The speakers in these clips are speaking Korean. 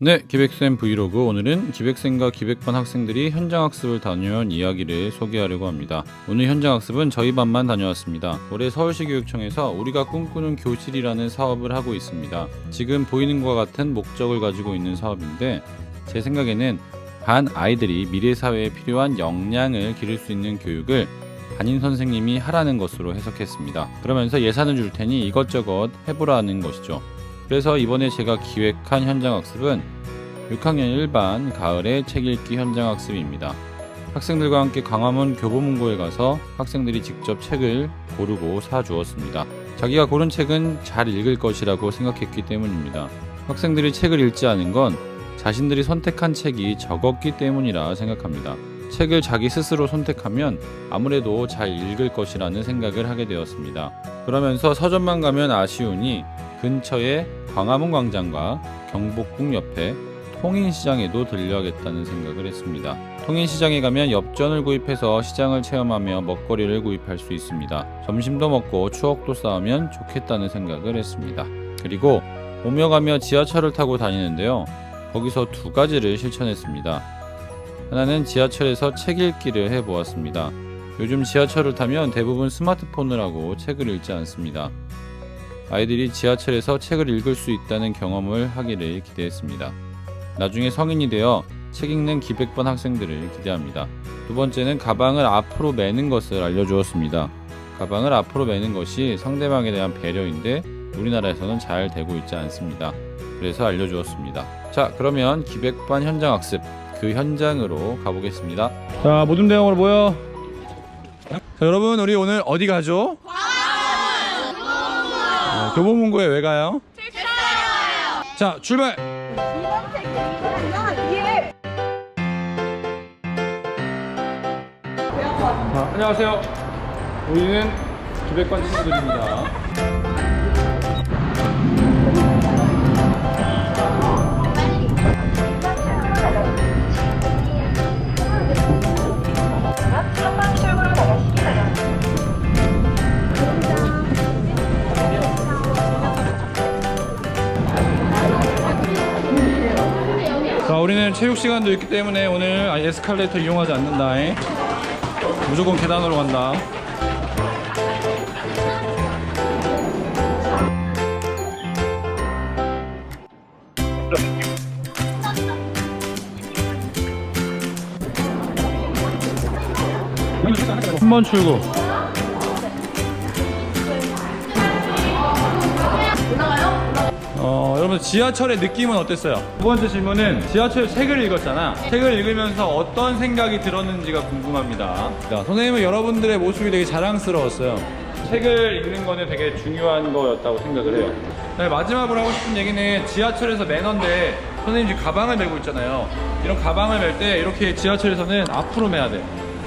네, 기백쌤 브이로그 오늘은 기백쌤과 기백반 학생들이 현장학습을 다녀온 이야기를 소개하려고 합니다. 오늘 현장학습은 저희 반만 다녀왔습니다. 올해 서울시 교육청에서 우리가 꿈꾸는 교실이라는 사업을 하고 있습니다. 지금 보이는 것과 같은 목적을 가지고 있는 사업인데 제 생각에는 반 아이들이 미래 사회에 필요한 역량을 기를 수 있는 교육을 담임 선생님이 하라는 것으로 해석했습니다. 그러면서 예산을 줄 테니 이것저것 해보라는 것이죠. 그래서 이번에 제가 기획한 현장학습은 6학년 1반 가을의 책 읽기 현장학습입니다. 학생들과 함께 광화문 교보문고에 가서 학생들이 직접 책을 고르고 사주었습니다. 자기가 고른 책은 잘 읽을 것이라고 생각했기 때문입니다. 학생들이 책을 읽지 않은 건 자신들이 선택한 책이 적었기 때문이라 생각합니다. 책을 자기 스스로 선택하면 아무래도 잘 읽을 것이라는 생각을 하게 되었습니다. 그러면서 서점만 가면 아쉬우니 근처에 광화문 광장과 경복궁 옆에 통인시장에도 들려야겠다는 생각을 했습니다. 통인시장에 가면 엽전을 구입해서 시장을 체험하며 먹거리를 구입할 수 있습니다. 점심도 먹고 추억도 쌓으면 좋겠다는 생각을 했습니다. 그리고 오며 가며 지하철을 타고 다니는데요. 거기서 두 가지를 실천했습니다. 하나는 지하철에서 책 읽기를 해보았습니다. 요즘 지하철을 타면 대부분 스마트폰을 하고 책을 읽지 않습니다. 아이들이 지하철에서 책을 읽을 수 있다는 경험을 하기를 기대했습니다. 나중에 성인이 되어 책 읽는 기백반 학생들을 기대합니다. 두 번째는 가방을 앞으로 매는 것을 알려주었습니다. 가방을 앞으로 매는 것이 상대방에 대한 배려인데 우리나라에서는 잘 되고 있지 않습니다. 그래서 알려주었습니다. 자, 그러면 기백반 현장 학습 그 현장으로 가보겠습니다. 자, 모든 대형으로 모여. 자, 여러분, 우리 오늘 어디 가죠? 어, 교보문고에 왜 가요? 자, 출발! 자, 안녕하세요. 우리는 기백관 친구들입니다. 자, 우리는 체육 시간도 있기 때문에 오늘 아, 에스컬레이터 이용하지 않는다. 무조건 계단으로 간다. 한 번 출구. 어, 여러분 지하철의 느낌은 어땠어요? 두 번째 질문은 지하철 책을 읽었잖아. 책을 읽으면서 어떤 생각이 들었는지가 궁금합니다. 자, 선생님은 여러분들의 모습이 되게 자랑스러웠어요. 책을 읽는 거는 되게 중요한 거였다고 생각을 해요. 네, 마지막으로 하고 싶은 얘기는 지하철에서 매너인데 선생님 지금 가방을 메고 있잖아요. 이런 가방을 멜 때 이렇게 지하철에서는 앞으로 매야 돼.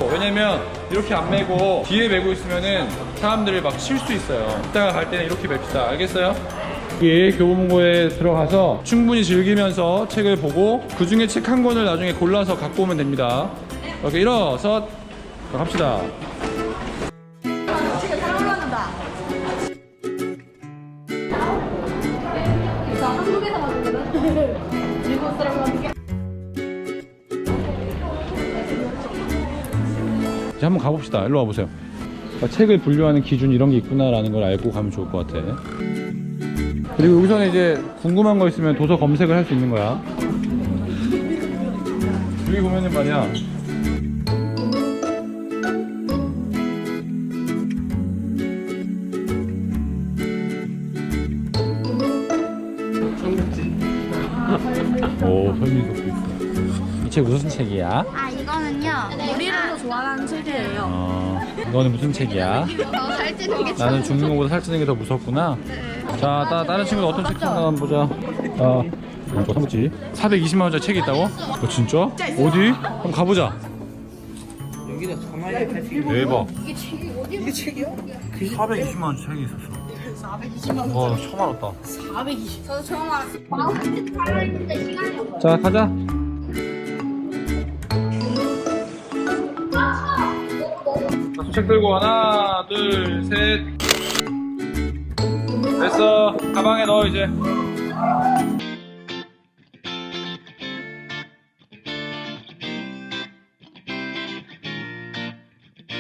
왜냐면 이렇게 안 메고 뒤에 메고 있으면은 사람들이 막칠 수 있어요. 이따가 갈 때는 이렇게 맵시다. 알겠어요? 여기 교보문고에 들어가서 충분히 즐기면서 책을 보고 그 중에 책 한 권을 나중에 골라서 갖고 오면 됩니다. 이렇게 일어서 갑시다. 이제 한번 가봅시다. 일로 와보세요. 책을 분류하는 기준 이런 게 있구나라는 걸 알고 가면 좋을 것 같아. 그리고 여기서는 이제 궁금한 거 있으면 도서 검색을 할 수 있는 거야. 여기 보면은 말이야. 오, 설민석도 있어. 이 책 무슨 책이야? 아 이거는요 우리를 좋아하는 책이에요. 어, 너는 무슨 책이야? 더 살찌는 게 나는 죽는 것보다 살찌는 게 더 무섭구나. 자, 따, 다른 친구는 어떤 책 찾나 한번 보자. 아, 이거 사먹지. 420만 원짜리 책이 있다고? 어, 진짜? 어디? 한번 가보자. 대박. 이게 책이 어디? 이게 책이야? 420만 원 책이 있었어. 420만 원. 와, 처음 알았다. 저도 처음 알았어요 마음에 살아있는데 시간이 없어요 자, 가자. 자, 책 들고 하나, 둘, 셋. 됐어. 가방에 넣어 이제.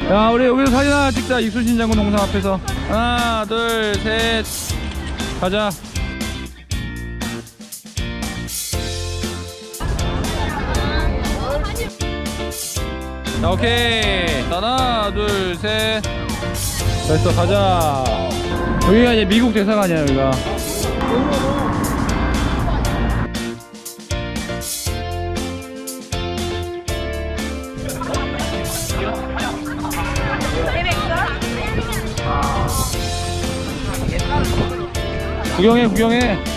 야 우리 여기서 사진 하나 찍자. 이순신 장군 동상 앞에서. 하나 둘 셋. 가자. 자 오케이. 하나 둘 셋. 됐어 가자. 여기가 이제 미국 대사관이야 여기가. 구경해 구경해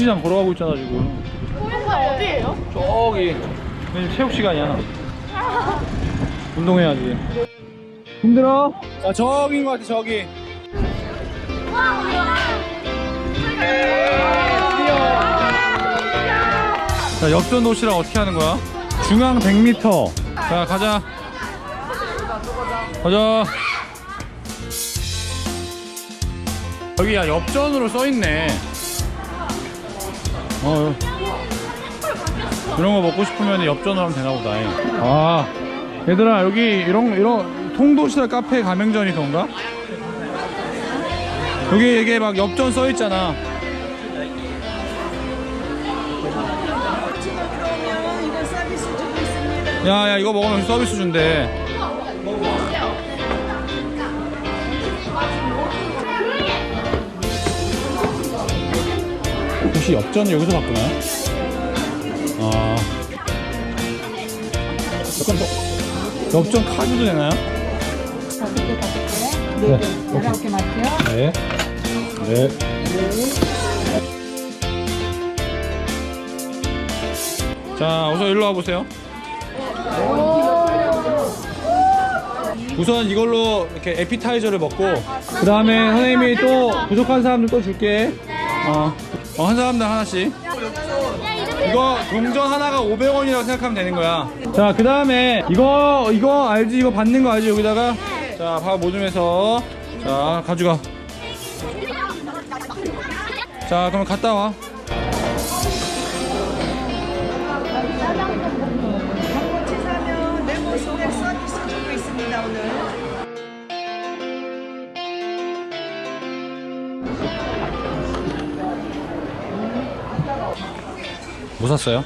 홍인시장 걸어가고 있잖아 지금. 홍인사 어디예요? 저기. 지금 체육 시간이야. 운동해야지. 힘들어? 자 저기인 것 같아 저기. 자 역전 도시락 어떻게 하는 거야? 중앙 100m. 자 가자. 가자. 여기야 엽전으로 써 있네. 어. 이런 거 먹고 싶으면 엽전으로 하면 되나 보다. 아, 얘들아 여기 이런 이런 통도시락 카페 가맹점이 던가? 여기 이게 막 엽전 써 있잖아. 야, 야, 이거 먹으면 서비스 준대. 혹시 엽전을 여기서 바꾸나요? 아. 약간 더, 엽전 카드도 되나요? 네. 이렇게 맞죠? 네. 네. 자, 우선 일로 와보세요. 우선 이걸로 이렇게 에피타이저를 먹고 그 다음에 선생님이 또 부족한 사람들 또 줄게 어, 어, 한 사람당 하나씩 이거 동전 하나가 500원이라고 생각하면 되는 거야 자 그 다음에 이거 이거 알지 이거 받는 거 알지 여기다가 자 밥 모둠에서 자 가져가 자 그럼 갔다 와 사면 네모 소액 서비스 주고 있습니다 오늘. 뭐 샀어요?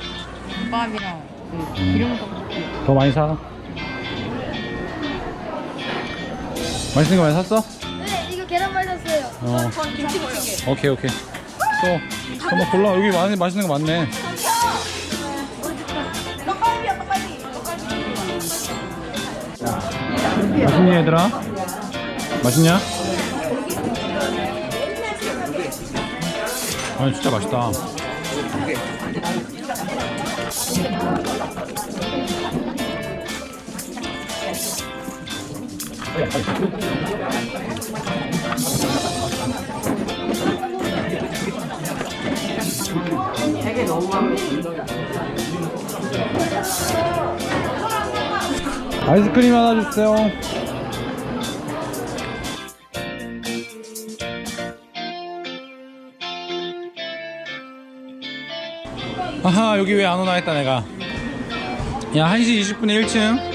밥이랑 기름 더 많이 사 맛있는 거 많이 샀어? 네, 이거 계란말 샀어요. 어. 전 김치찌개. 오케이 오케이 또 한번 골라 여기 많이 맛있는 거 많네 떡갈비야, 떡갈비. 맛있니 얘들아? 맛있냐? 아니 진짜 맛있다 아이스크림 하나 주세요. 아하 여기 왜 안 오나 했다 내가. 야 1시 20분에 1층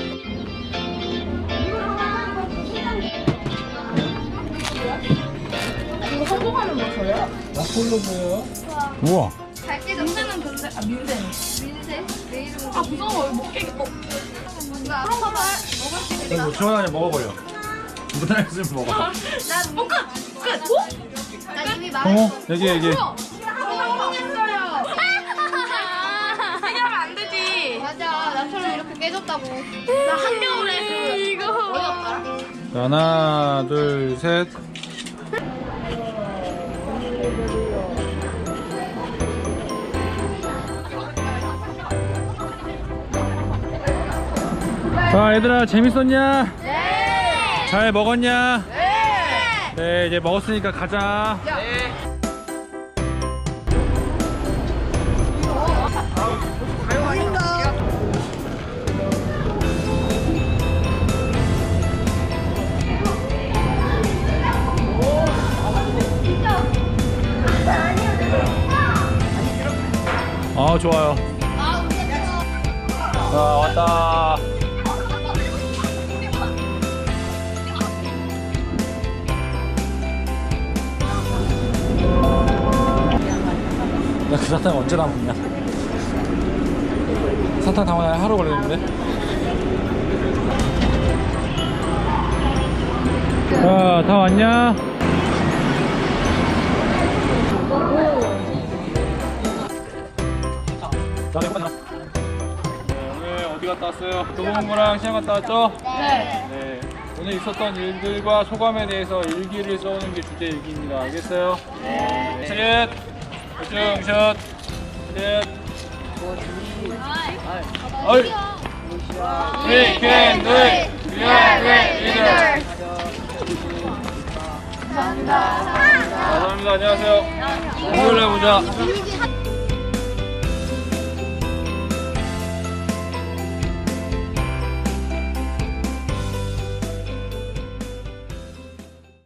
저요? 우와 갈게 냄새는 근데 아 민세. 민세? 내 이름은 아 무서워 못 깨겠어 뭔가 그런 거 봐. 먹을 수 있겠다. 이거 시원하게 먹어버려 무단했으면 먹어 난 뭔가 끝. 나 이미 말했어. 어? 얘기 얘기 성공했어요. 해결하면 안 되지 맞아. 나처럼 이렇게 깨졌다고. 나 한겨울에 그 이거 하나 둘 셋 자 얘들아 재밌었냐? 네. 잘 먹었냐? 네. 네 이제 먹었으니까 가자 아 좋아요. 자 왔다. 야그 사탕 언제 다 먹냐? 사탕 다 먹냐 하루 걸리는데? 자, 다 왔냐? 갔다 왔어요? 도봉구랑 시장 갔다 왔죠? 네. 네. 오늘 있었던 일들과 소감에 대해서 일기를 써오는 게 주제 일기입니다. 알겠어요? 네. 셋, 집중, 샷, 셋. 어이. We can do it. We are great leaders. 감사합니다. 감사합니다. 안녕하세요. 목요일에 보자. 이미지 핫